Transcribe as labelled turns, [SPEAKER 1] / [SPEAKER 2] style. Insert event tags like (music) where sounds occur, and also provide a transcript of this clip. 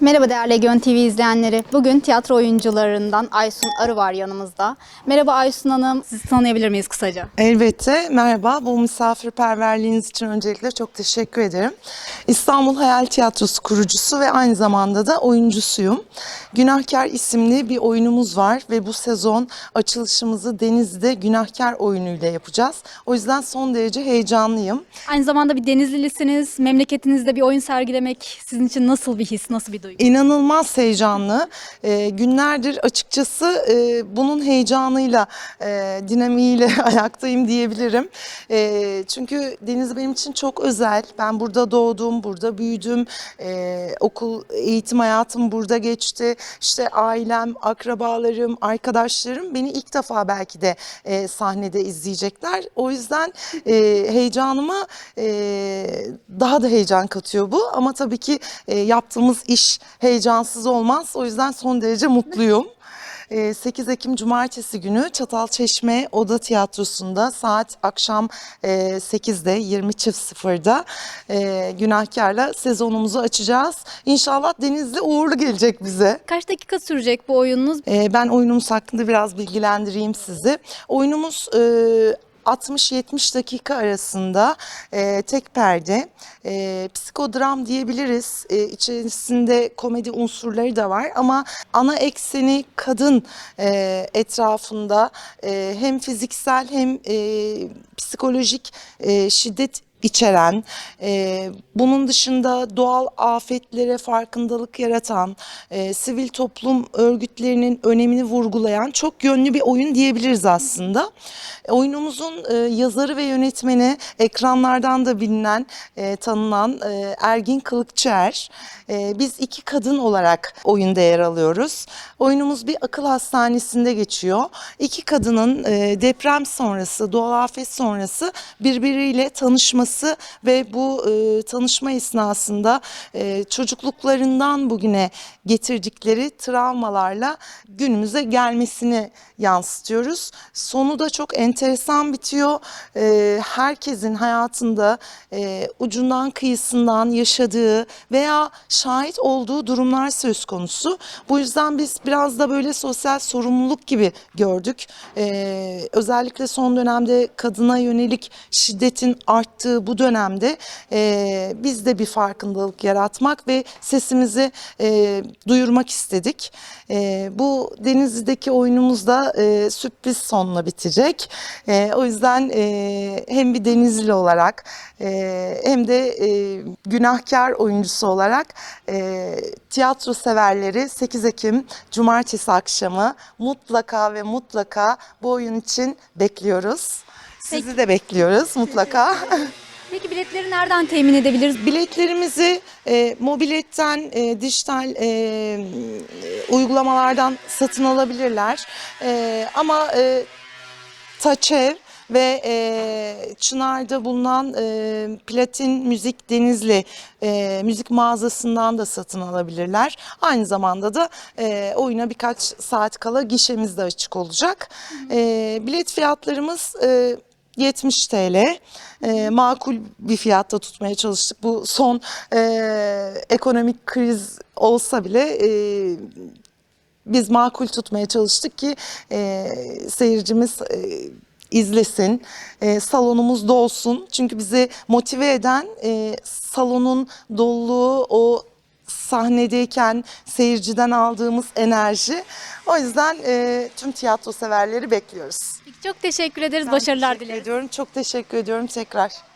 [SPEAKER 1] Merhaba değerli Egeon TV izleyenleri. Bugün tiyatro oyuncularından Aysun Arı var yanımızda. Merhaba Aysun Hanım. Sizi tanıyabilir miyiz kısaca?
[SPEAKER 2] Elbette. Merhaba. Bu misafirperverliğiniz için öncelikle çok teşekkür ederim. İstanbul Hayal Tiyatrosu kurucusu ve aynı zamanda da oyuncusuyum. Günahkar isimli bir oyunumuz var ve bu sezon açılışımızı Deniz'de Günahkar oyunuyla yapacağız. O yüzden son derece heyecanlıyım.
[SPEAKER 1] Aynı zamanda bir Denizlilisiniz. Memleketinizde bir oyun sergilemek sizin için nasıl bir his, nasıl bir duygu?
[SPEAKER 2] İnanılmaz heyecanlı. Ee, günlerdir açıkçası e, bunun heyecanıyla, e, dinamiğiyle (laughs) ayaktayım diyebilirim. E, çünkü Deniz benim için çok özel. Ben burada doğdum, burada büyüdüm. E, okul, eğitim hayatım burada geçti. İşte ailem, akrabalarım, arkadaşlarım beni ilk defa belki de e, sahnede izleyecekler. O yüzden e, heyecanıma e, daha da heyecan katıyor bu. Ama tabii ki e, yaptığımız iş heyecansız olmaz. O yüzden son derece mutluyum. E, 8 Ekim Cumartesi günü Çatalçeşme Oda Tiyatrosu'nda saat akşam e, 8'de 20 çift sıfırda e, Günahkar'la sezonumuzu açacağız. İnşallah Denizli uğurlu gelecek bize.
[SPEAKER 1] Kaç dakika sürecek bu oyununuz?
[SPEAKER 2] Ee, Ben oyunumuz hakkında biraz bilgilendireyim sizi. Oyunumuz e, 60-70 dakika arasında e, tek perde, e, psikodram diyebiliriz. E, içerisinde komedi unsurları da var ama ana ekseni kadın e, etrafında e, hem fiziksel hem e, psikolojik e, şiddet içeren, e, bunun dışında doğal afetlere farkındalık yaratan, e, sivil toplum örgütlerinin önemini vurgulayan çok yönlü bir oyun diyebiliriz aslında. E, oyunumuzun e, yazarı ve yönetmeni ekranlardan da bilinen, e, tanınan e, Ergin Kılıkçıer. E, biz iki kadın olarak oyunda yer alıyoruz. Oyunumuz bir akıl hastanesinde geçiyor. İki kadının e, deprem sonrası, doğal afet sonrası birbiriyle tanışması ve bu e, tanışma esnasında e, çocukluklarından bugüne getirdikleri travmalarla günümüze gelmesini yansıtıyoruz. Sonu da çok enteresan bitiyor. E, herkesin hayatında e, ucundan kıyısından yaşadığı veya şahit olduğu durumlar söz konusu. Bu yüzden biz biraz da böyle sosyal sorumluluk gibi gördük. E, özellikle son dönemde kadına yönelik şiddetin arttığı bu dönemde e, biz de bir farkındalık yaratmak ve sesimizi e, duyurmak istedik. E, bu Denizli'deki oyunumuz da e, sürpriz sonla bitecek. E, o yüzden e, hem bir Denizli olarak e, hem de e, günahkar oyuncusu olarak e, tiyatro severleri 8 Ekim Cumartesi akşamı mutlaka ve mutlaka bu oyun için bekliyoruz. Sizi
[SPEAKER 1] Peki.
[SPEAKER 2] de bekliyoruz mutlaka. (laughs)
[SPEAKER 1] Peki biletleri nereden temin edebiliriz?
[SPEAKER 2] Biletlerimizi e, mobiletten, e, dijital e, uygulamalardan satın alabilirler. E, ama e, Taçev ve e, Çınar'da bulunan e, Platin Müzik Denizli e, müzik mağazasından da satın alabilirler. Aynı zamanda da e, oyuna birkaç saat kala gişemiz de açık olacak. E, bilet fiyatlarımız... E, 70 TL. E, makul bir fiyatta tutmaya çalıştık. Bu son e, ekonomik kriz olsa bile e, biz makul tutmaya çalıştık ki e, seyircimiz e, izlesin, e, salonumuz dolsun. Çünkü bizi motive eden e, salonun doluluğu, o sahnedeyken seyirciden aldığımız enerji. O yüzden e, tüm tiyatro severleri bekliyoruz.
[SPEAKER 1] Çok teşekkür ederiz.
[SPEAKER 2] Ben
[SPEAKER 1] Başarılar
[SPEAKER 2] teşekkür
[SPEAKER 1] dileriz.
[SPEAKER 2] ediyorum. Çok teşekkür ediyorum tekrar.